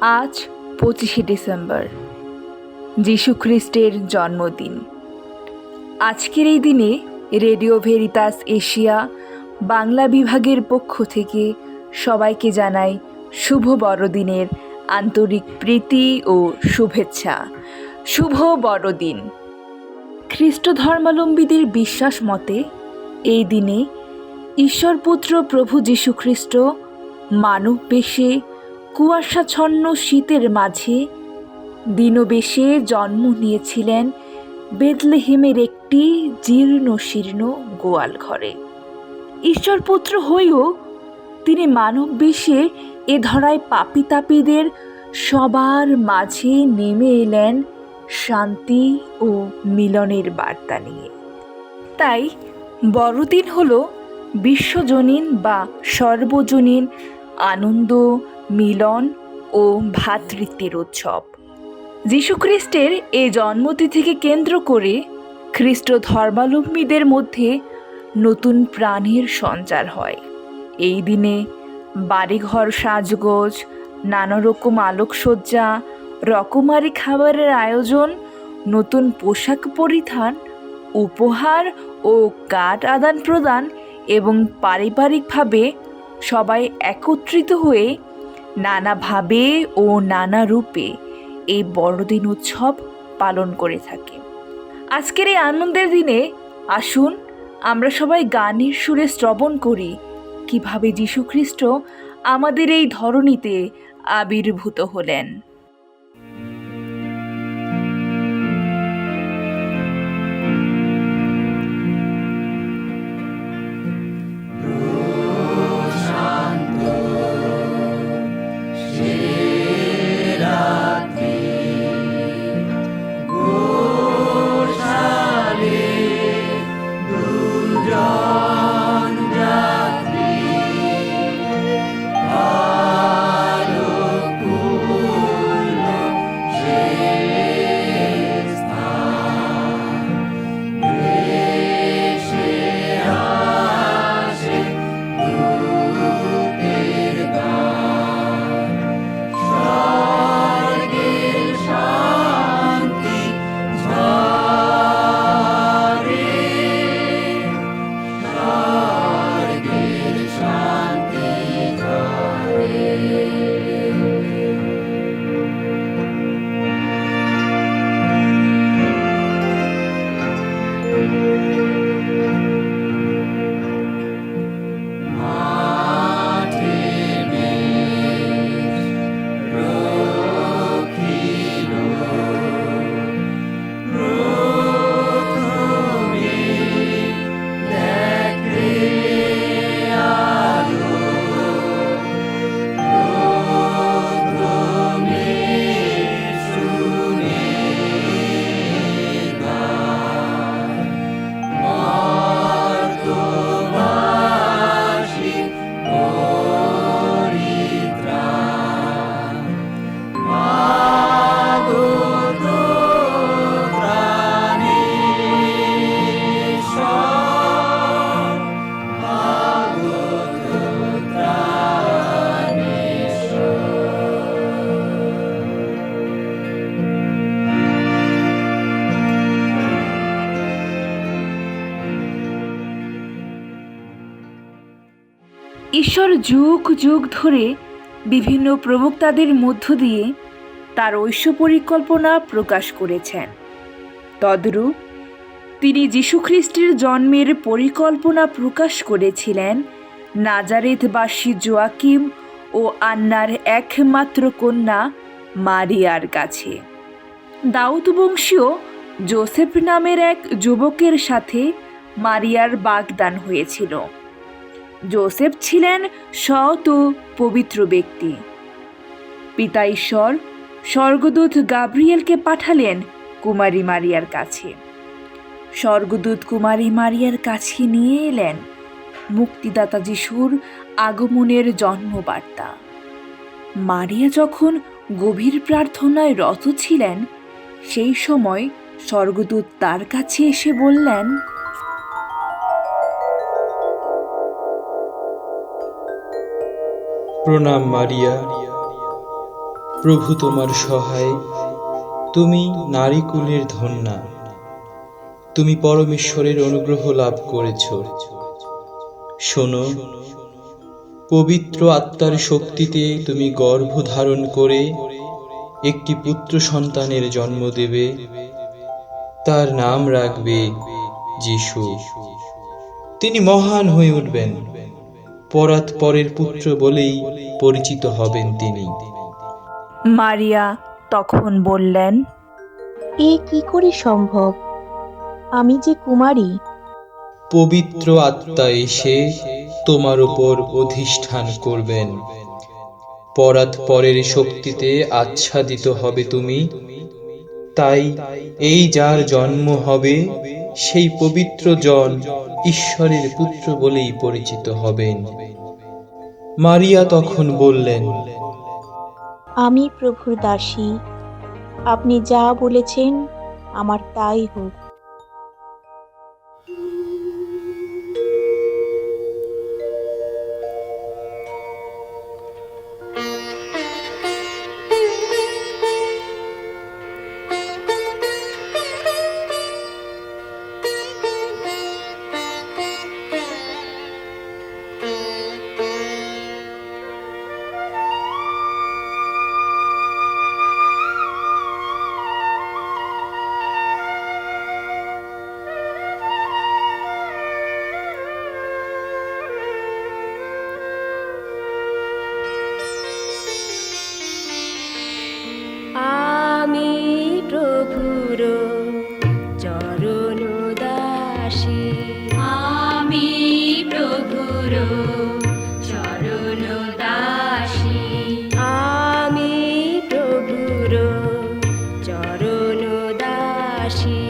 আজ পঁচিশে ডিসেম্বর, যীশু খ্রিস্টের জন্মদিন। আজকের এই দিনে রেডিও ভেরিতাস এশিয়া বাংলা বিভাগের পক্ষ থেকে সবাইকে জানাই শুভ বড়দিনের আন্তরিক প্রীতি ও শুভেচ্ছা। শুভ বড়দিন। খ্রিস্ট ধর্মাবলম্বীদের বিশ্বাস মতে, এই দিনে ঈশ্বরপুত্র প্রভু যীশুখ্রিস্ট মানব বেশে কুয়াশাচ্ছন্ন শীতের মাঝে দিনবেশে জন্ম নিয়েছিলেন বেদলেহেমের একটি জীর্ণ শীর্ণ গোয়াল ঘরে। ঈশ্বরপুত্র হয়েও তিনি মানব বেশে এ ধরায় পাপি তাপিদের সবার মাঝে নেমে এলেন শান্তি ও মিলনের বার্তা নিয়ে। তাই বড়দিন হল বিশ্বজনীন বা সর্বজনীন আনন্দ মিলন ও ভ্রাতৃত্বের উৎসব যীশুখ্রিস্টের এই জন্মতিথিকে কেন্দ্র করে খ্রিস্ট ধর্মাবলম্বীদের মধ্যে নতুন প্রাণের সঞ্চার হয়। এই দিনে বাড়িঘর সাজগোজ নানা রকম আলোকসজ্জা, রকমারি খাবারের আয়োজন, নতুন পোশাক পরিধান, উপহার ও কাঠ আদান প্রদান এবং পারিবারিকভাবে সবাই একত্রিত হয়ে নানাভাবে ও নানা রূপে এই বড়দিন উৎসব পালন করে থাকে। আজকের এই আনন্দের দিনে আসুন, আমরা সবাই গানের সুরে শ্রবণ করি, কীভাবে যীশুখ্রিস্ট আমাদের এই ধরনীতে আবির্ভূত হলেন। ঈশ্বর যুগ যুগ ধরে বিভিন্ন প্রবক্তাদের মধ্য দিয়ে তার ঐশ্ব পরিকল্পনা প্রকাশ করেছেন। তদ্রূপ তিনি যীশুখ্রিস্টের জন্মের পরিকল্পনা প্রকাশ করেছিলেন নাজারেথবাসী জোয়াকিম ও আন্নার একমাত্র কন্যা মারিয়ার কাছে। দাউদ বংশীয় জোসেফ নামের এক যুবকের সাথে মারিয়ার বাগদান হয়েছিল। জোসেফ ছিলেন সৎ ও পবিত্র ব্যক্তি। পিতা ঈশ্বর স্বর্গদূত গাব্রিয়েলকে পাঠালেন কুমারী মারিয়ার কাছে। স্বর্গদূত কুমারী মারিয়ার কাছে নিয়ে এলেন মুক্তিদাতা যিশুর আগমনের জন্মবার্তা। মারিয়া যখন গভীর প্রার্থনায় রত ছিলেন, সেই সময় স্বর্গদূত তার কাছে এসে বললেন প্রণাম মারিয়া। প্রভু তোমার সহায়, তুমি নারীকুলের ধন্যা। তুমি পরমেশ্বরের অনুগ্রহ লাভ করেছ। শোনো, পবিত্র আত্মার শক্তিতে তুমি গর্ভ ধারণ করে একটি পুত্র সন্তানের জন্ম দেবে। তার নাম রাখবে যিশু। তিনি মহান হয়ে উঠবেন। পরাৎ পরের পুত্র বলেই পরিচিত হবেন তিনি। মারিয়া তখন বললেন এ কি করে সম্ভব? আমি যে কুমারী। পবিত্র আত্মা এসে তোমার উপর অধিষ্ঠান করবেন। পরাত পরের শক্তিতে আচ্ছাদিত হবে তুমি। তাই এই যার জন্ম হবে সেই পবিত্র জন ঈশ্বরের পুত্র বলেই পরিচিত হবেন। মারিয়া তখন বললেন আমি প্রভুর দাসী। আপনি যা বলেছেন আমার তাই হোক। দাসী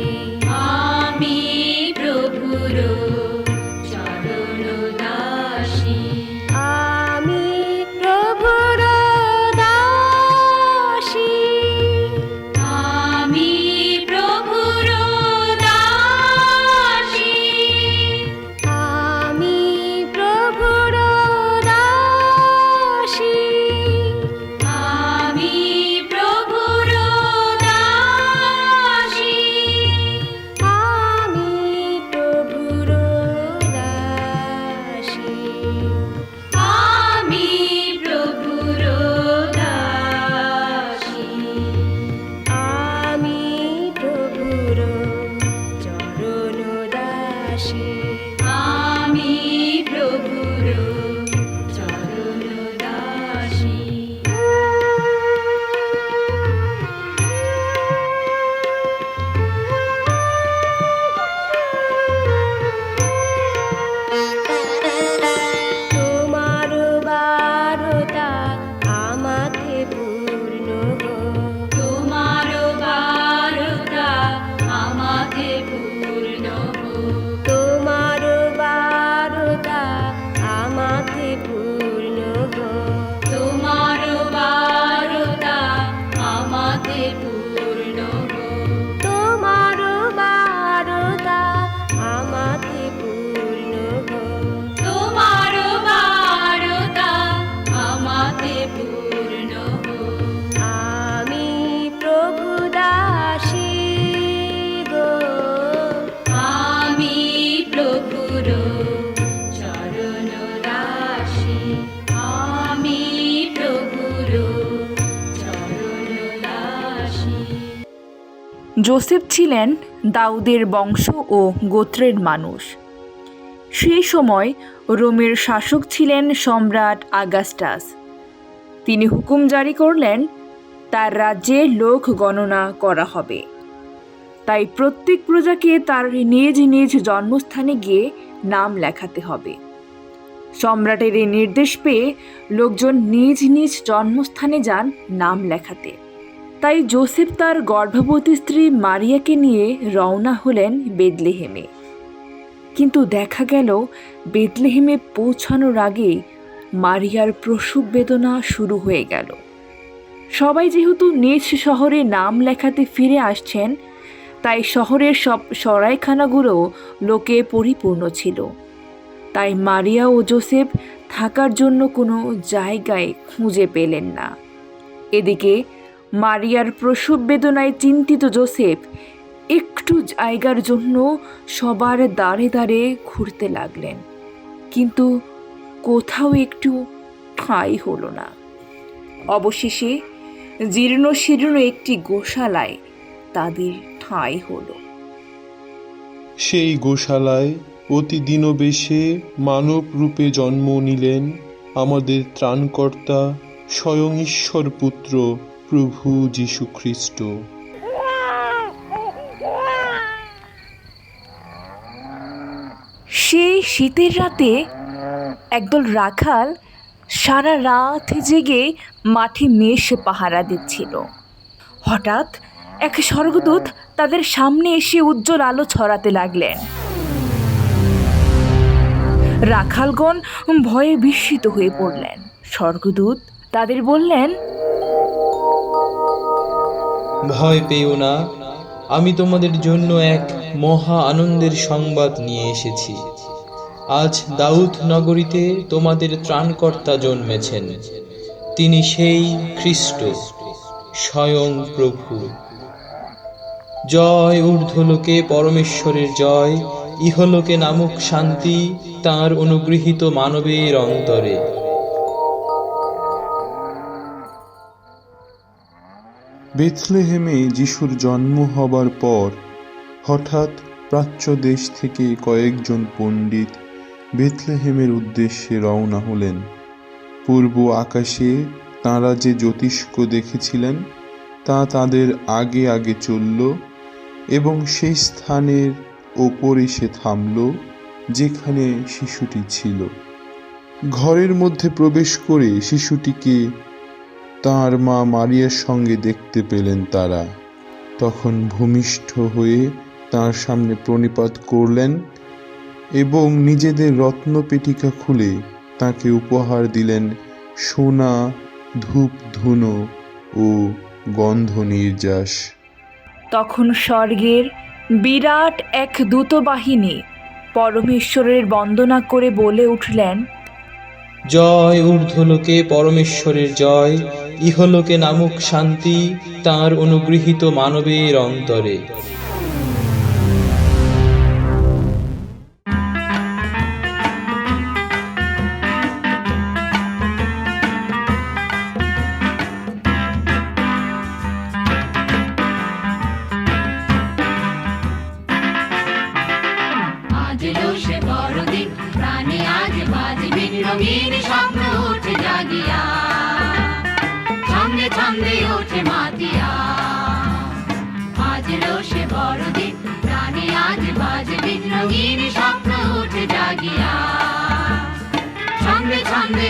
যোসেফ ছিলেন দাউদের বংশ ও গোত্রের মানুষ। সেই সময় রোমের শাসক ছিলেন সম্রাট আগাস্টাস। তিনি হুকুম জারি করলেন, তার রাজ্যে লোক গণনা করা হবে। তাই প্রত্যেক প্রজাকে তার নিজ নিজ জন্মস্থানে গিয়ে নাম লেখাতে হবে। সম্রাটের এই নির্দেশ পেয়ে লোকজন নিজ নিজ জন্মস্থানে যান নাম লেখাতে। তাই জোসেফ তার গর্ভবতী স্ত্রী মারিয়াকে নিয়ে রওনা হলেন বেদলেহেমে। কিন্তু দেখা গেল, বেদলেহেমে পৌঁছানোর আগে মারিয়ার প্রসব বেদনা শুরু হয়ে গেল। সবাই যেহেতু নিজ শহরে নাম লেখাতে ফিরে আসছেন, তাই শহরের সব সরাইখানাগুলো লোকে পরিপূর্ণ ছিল। তাই মারিয়া ও জোসেফ থাকার জন্য কোনো জায়গায় খুঁজে পেলেন না। এদিকে মারিয়ার প্রসব বেদনায় চিন্তিত জোসেফ একটু জায়গার জন্য সবার দাঁড়ে দাঁড়ে ঘুরতে লাগলেন। কিন্তু কোথাও একটু ঠাঁই হলো না। অবশেষে জীর্ণ শীর্ণ একটি গোশালায় তাদের ঠাঁই হলো। সেই গোশালায় অতি দীনবেশে মানব রূপে জন্ম নিলেন আমাদের ত্রাণকর্তা স্বয়ং ঈশ্বর পুত্র প্রভু যীশু খ্রিস্ট। সেই শীতের রাতে একদল রাখাল সারা রাত জেগে মাঠে মেষ পাহারা দিচ্ছিল। হঠাৎ এক স্বর্গদূত তাদের সামনে এসে উজ্জ্বল আলো ছড়াতে লাগলেন। রাখালগণ ভয়ে বিস্মিত হয়ে পড়লেন। স্বর্গদূত তাদের বললেন ভয় পেও না। আমি তোমাদের জন্য এক মহা আনন্দের সংবাদ নিয়ে এসেছি। আজ দাউদ নগরীতে তোমাদের ত্রাণকর্তা জন্মেছেন। তিনি সেই খ্রিস্ট, স্বয়ং প্রভু। জয় ঊর্ধ্বলোকে পরমেশ্বরের জয়, ইহলোকে নামক শান্তি তার অনুগৃহীত মানবের অন্তরে। বেথলেহেমে যিশুর জন্ম হবার পর, হঠাৎ প্রাচ্য দেশ থেকে কয়েকজন পণ্ডিত বেথলেহেমের উদ্দেশ্যে রওনা হলেন। পূর্ব আকাশে তাঁরা যে জ্যোতিষ্ক দেখেছিলেন, তা তাদের আগে আগে চলল এবং সেই স্থানের ওপর এসে থামল, যেখানে শিশুটি ছিল। ঘরের মধ্যে প্রবেশ করে শিশুটিকে তার মা মারিয়ার সঙ্গে দেখতে পেলেন তারা। তখন ভূমিষ্ঠ হয়ে তার সামনে প্রণিপাত করলেন এবং নিজেদের রত্নপেটিকা খুলে তাকে উপহার দিলেন সোনা ধূপ ধুনো ও গন্ধ নির্যাস। তখন স্বর্গের বিরাট এক দূতবাহিনী পরমেশ্বরের বন্দনা করে বলে উঠলেন জয় ঊর্ধ্বলোকে পরমেশ্বরের জয়। ইহলোকে নামক শান্তি তার অনুগৃহীত মানবের অন্তরে। বড়দিন প্রাণে আজ বাজবিন রঙিন স্বপ্ন উঠে জাগিয়া। ছন্দে ছন্দে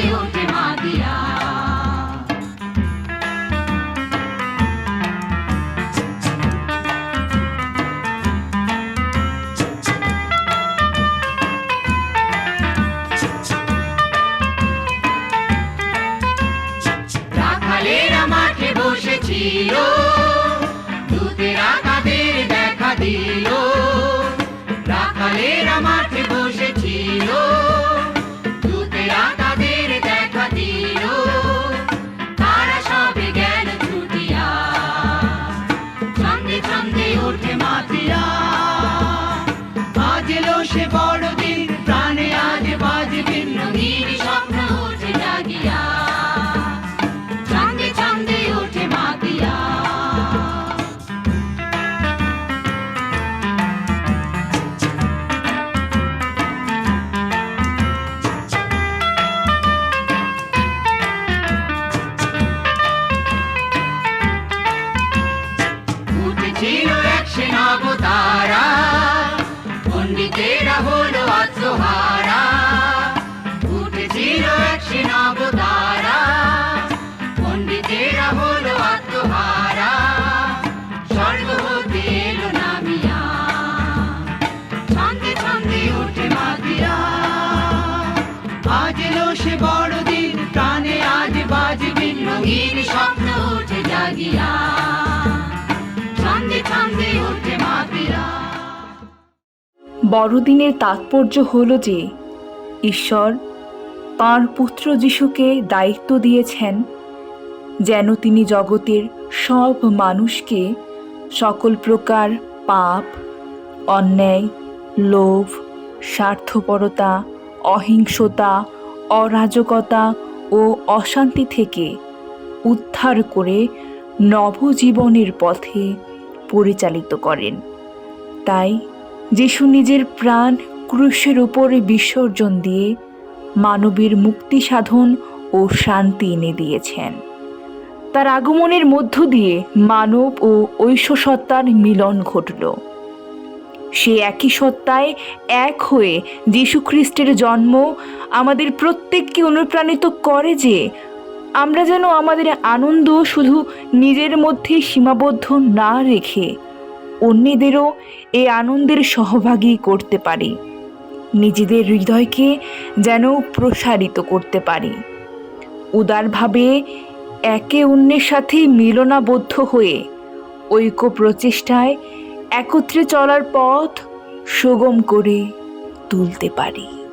আজ সে বড়দিন, প্রাণে আজ বাজবে রঙিন স্বপ্ন উঠে জাগিয়া। ছন্দে বড়দিনের তাৎপর্য হলো যে, ঈশ্বর তাঁর পুত্র যিশুকে দায়িত্ব দিয়েছেন, যেন তিনি জগতের সব মানুষকে সকল প্রকার পাপ, অন্যায়, লোভ, স্বার্থপরতা, অহিংসতা অরাজকতা ও অশান্তি থেকে উদ্ধার করে নবজীবনের পথে পরিচালিত করেন। তাই যিশু নিজের প্রাণ ক্রুশের উপরে বিসর্জন দিয়ে মানবের মুক্তি সাধন ও শান্তি এনে দিয়েছেন। তার আগমনের মধ্য দিয়ে মানব ও ঐশ্বসত্তার মিলন ঘটল। সে একই সত্তায় এক হয়ে যীশুখ্রিস্টের জন্ম আমাদের প্রত্যেককে অনুপ্রাণিত করে যে আমরা যেন আমাদের আনন্দ শুধু নিজের মধ্যে সীমাবদ্ধ না রেখে অন্যদেরও এই আনন্দের সহভাগী করতে পারি। নিজেদের হৃদয়কে যেন প্রসারিত করতে পারি। উদারভাবে একে অন্যের সাথে মিলনাবদ্ধ হয়ে ঐক্য প্রচেষ্টায় একত্রে চলার পথ সুগম করে তুলতে পারি।